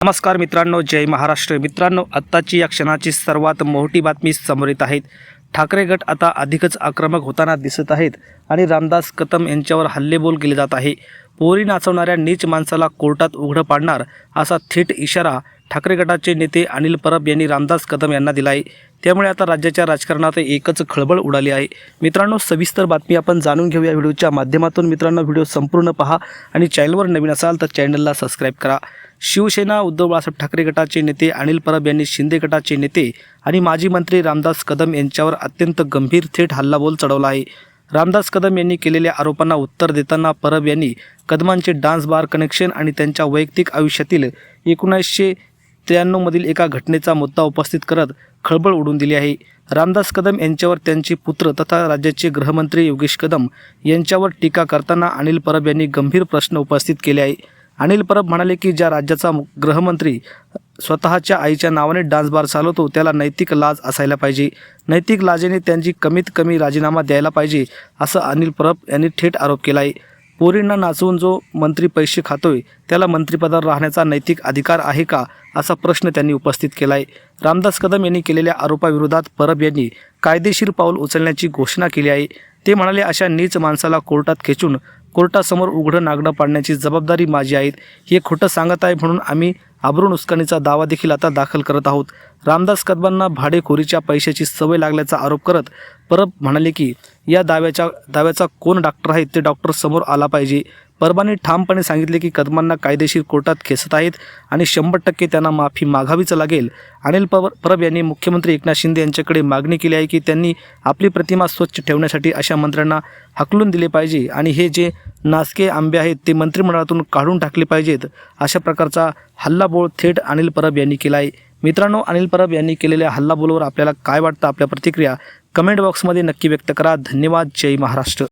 नमस्कार मित्रांनो जय महाराष्ट्र. मित्रांनो आत्ताची या क्षणाची सर्वात मोठी बातमी समोर येत आहेत. ठाकरे गट आता अधिकच आक्रमक होताना दिसत आहेत आणि रामदास कदम यांच्यावर हल्लेबोल केले जात आहे. पोरी नाचवणाऱ्या नीच माणसाला कोर्टात उघडं पाडणार असा थेट इशारा ठाकरे गटाचे नेते अनिल परब यांनी रामदास कदम यांना दिला आहे त्यामुळे आता राज्याच्या राजकारणात एकच खळबळ उडाली आहे. मित्रांनो सविस्तर बातमी आपण जाणून घेऊया व्हिडिओच्या माध्यमातून. मित्रांनो व्हिडिओ संपूर्ण पहा आणि चॅनलवर नवीन असाल तर चॅनलला सबस्क्राईब करा. शिवसेना उद्धव बाळासाहेब ठाकरे गटाचे नेते अनिल परब यांनी शिंदे गटाचे नेते आणि माजी मंत्री रामदास कदम यांच्यावर अत्यंत गंभीर थेट हल्लाबोल चढवला आहे. रामदास कदम यांनी केलेल्या आरोपांना उत्तर देताना परब यांनी कदमांचे डान्स बार कनेक्शन आणि त्यांच्या वैयक्तिक आयुष्यातील एकोणीसशे त्र्याण्णवमधील एका घटनेचा मुद्दा उपस्थित करत खळबळ उडून दिली आहे. रामदास कदम यांच्यावर त्यांचे पुत्र तथा राज्याचे गृहमंत्री योगेश कदम यांच्यावर टीका करताना अनिल परब यांनी गंभीर प्रश्न उपस्थित केले आहे अनिल परब म्हणाले की ज्या राज्याचा गृहमंत्री स्वतःच्या आईच्या नावाने डान्स बार चालवतो त्याला नैतिक लाज असायला पाहिजे. नैतिक लाजेने त्यांची कमीत कमी राजीनामा द्यायला पाहिजे असं अनिल परब यांनी थेट आरोप केला आहे पोरींना नाचवून जो मंत्री पैसे खातोय त्याला मंत्रिपदावर राहण्याचा नैतिक अधिकार आहे का असा प्रश्न त्यांनी उपस्थित केला आहे रामदास कदम यांनी केलेल्या आरोपाविरोधात परब यांनी कायदेशीर पाऊल उचलण्याची घोषणा केली आहे. ते म्हणाले अशा नीच माणसाला कोर्टात खेचून कोर्टासमोर उघडं नागडं पाडण्याची जबाबदारी माझी आहे. हे खोटं सांगत आहे म्हणून आम्ही आबरू नुकसानीचा दावा देखील आता दाखल करत आहोत. रामदास कदमांना भाडेखोरीच्या पैशाची सवय लागल्याचा आरोप करत परब म्हणाले की या दाव्याच्या दाव्याचा कोण डॉक्टर आहे ते डॉक्टर समोर आला पाहिजे. परबांनी ठामपणे सांगितले की कदमांना कायदेशीर कोर्टात खेचत आहेत आणि शंभर टक्के त्यांना माफी मागावीच लागेल. अनिल परब यांनी मुख्यमंत्री एकनाथ शिंदे यांच्याकडे मागणी केली आहे की त्यांनी आपली प्रतिमा स्वच्छ ठेवण्यासाठी अशा मंत्र्यांना हकलून दिले पाहिजे आणि हे जे नासके आंबे आहेत ते मंत्रिमंडळातून काढून टाकले पाहिजेत. अशा प्रकारचा हल्लाबोल थेट अनिल परब यांनी केला आहे. मित्रांनो अनिल परब यांनी केलेल्या हल्लाबोलवर आपल्याला काय वाटतं? आपल्या प्रतिक्रिया कमेंट बॉक्समध्ये नक्की व्यक्त करा. धन्यवाद. जय महाराष्ट्र.